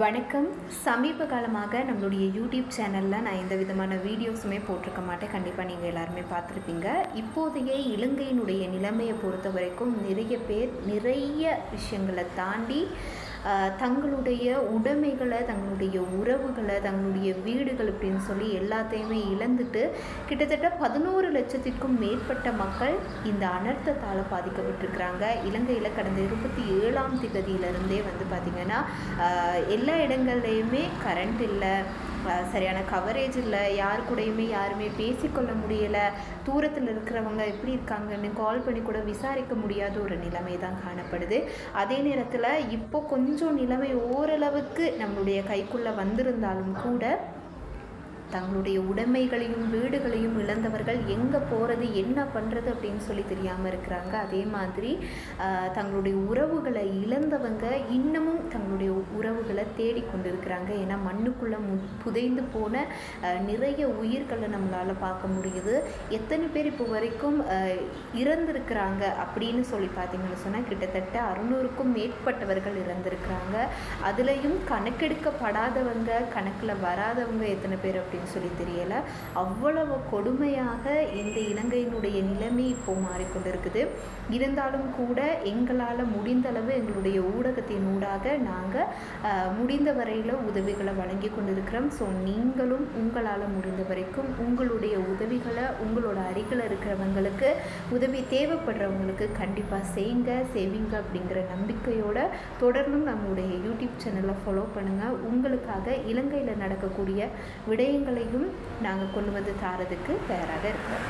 வணக்கம். சமீப காலமாக நம்மளுடைய யூடியூப் சேனலில் நான் எந்த விதமான வீடியோஸுமே போட்டிருக்க மாட்டேன். கண்டிப்பாக நீங்கள் எல்லாருமே பார்த்துருப்பீங்க. இப்போதைய இலங்கையினுடைய நிலைமையை பொறுத்த வரைக்கும் நிறைய பேர் நிறைய விஷயங்களை தாண்டி தங்களுடைய உடைமைகளை தங்களுடைய உறவுகளை தங்களுடைய வீடுகள் அப்படின்னு சொல்லி எல்லாத்தையுமே இழந்துட்டு கிட்டத்தட்ட பதினோரு லட்சத்திற்கும் மேற்பட்ட மக்கள் இந்த அனர்த்தத்தால் பாதிக்கப்பட்டிருக்கிறாங்க. இலங்கையில் கடந்த இருபத்தி ஏழாம் திகதியிலிருந்தே வந்து பார்த்திங்கன்னா எல்லா இடங்கள்லையுமே கரண்ட் இல்லை. சரியான கவரேஜ் இல்லை யார் கூடயுமே யாருமே பேசிக்கொள்ள முடியலை தூரத்தில் இருக்கிறவங்க எப்படி இருக்காங்கன்னு கால் பண்ணி கூட விசாரிக்க முடியாத ஒரு நிலைமை தான் காணப்படுது. அதே நேரத்தில் இப்போ கொஞ்சம் நிலைமை ஓரளவுக்கு நம்மளுடைய கைக்குள்ளே வந்திருந்தாலும் கூட தங்களுடைய உடைமைகளையும் வீடுகளையும் இழந்தவர்கள் எங்கே போகிறது என்ன பண்ணுறது அப்படின்னு சொல்லி தெரியாமல் இருக்கிறாங்க. அதே மாதிரி தங்களுடைய உறவுகளை இழந்தவங்க இன்னமும் தங்களுடைய உறவுகளை தேடிக்கொண்டு இருக்கிறாங்க ஏன்னா மண்ணுக்குள்ளே மு புதைந்து போன நிறைய உயிர்களை நம்மளால் பார்க்க முடியுது. எத்தனை பேர் இப்போ வரைக்கும் ஆஹ், இறந்திருக்கிறாங்க அப்படின்னு சொல்லி பார்த்தீங்கன்னு சொன்னால் கிட்டத்தட்ட அறுநூறுக்கும் மேற்பட்டவர்கள் இறந்திருக்கிறாங்க. அதுலேயும் கணக்கெடுக்கப்படாதவங்க கணக்கில் வராதவங்க எத்தனை பேர் அப்படின்னு சொல்லி தெரியலை. அவ்வளவு கொடுமையாக இந்த இலங்கையினுடைய நிலைமை இப்போ மாறிக்கொண்டிருக்குது. இருந்தாலும் கூட எங்களால் முடிந்தளவு எங்களுடைய ஊடகத்தின் ஊடாக நாங்கள் முடிந்த வரையில் உதவிகளை வழங்கி கொண்டிருக்கிறோம். ஸோ நீங்களும் உங்களால் முடிந்த வரைக்கும் உங்களுடைய உதவிகளை உங்களோட அருகில் இருக்கிறவங்களுக்கு உதவி தேவைப்படுறவங்களுக்கு கண்டிப்பாக செய்யுங்க செய்வீங்க அப்படிங்கிற நம்பிக்கையோட தொடர்ந்தும் நம்மளுடைய யூடியூப் சேனலை ஃபாலோ பண்ணுங்கள் உங்களுக்காக இலங்கையில் நடக்கக்கூடிய விடயங்கள் விடயங்களையும் நாங்கள் கொண்டு வந்து தாரதுக்கு தயாராக இருக்கிறோம்.